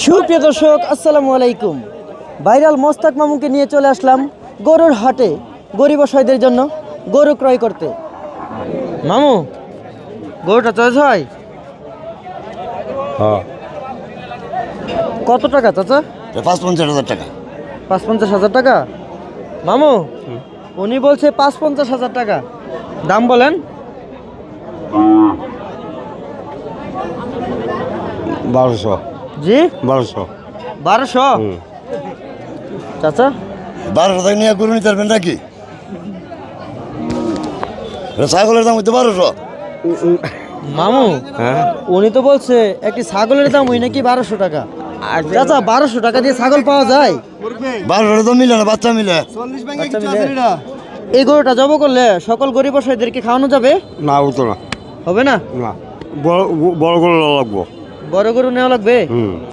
সুপ্রিয় দর্শক আসসালামু আলাইকুম। ভাইরাল মোস্তাক মামুকে নিয়ে চলে আসলাম গরুর হাটে গরিব অসহায়দের জন্য গরু ক্রয় করতে। মামু গরুটা চয়েস হয়? হ্যাঁ। কত টাকা চাচা? পাঁচ পঞ্চাশ হাজার টাকা। পাঁচ পঞ্চাশ হাজার টাকা? মামু উনি বলছে পাঁচ পঞ্চাশ হাজার টাকা। দাম বলেন। বারোশো। জি? বারোশো। বারোশো? চাচা? বারোশো টাকা নিয়ে গরু নিতে পারবেন নাকি? ছাগলের দাম হচ্ছে বারোশো। মামু হ্যাঁ? উনি তো বলছে একটি ছাগলের দাম ওই নাকি বারোশো টাকা। চাচা বারোশো টাকা দিয়ে ছাগল পাওয়া যায়? বারোশো তো মিলে না বাচ্চা মিলে। এই গরুটা জব করলে সকল গরিব অসহায়দেরকে খাওয়ানো যাবে? না ও তো না। হবে না? না। বড় বড় গরু লাগবো। বড় গরু নেওয়া লাগবে?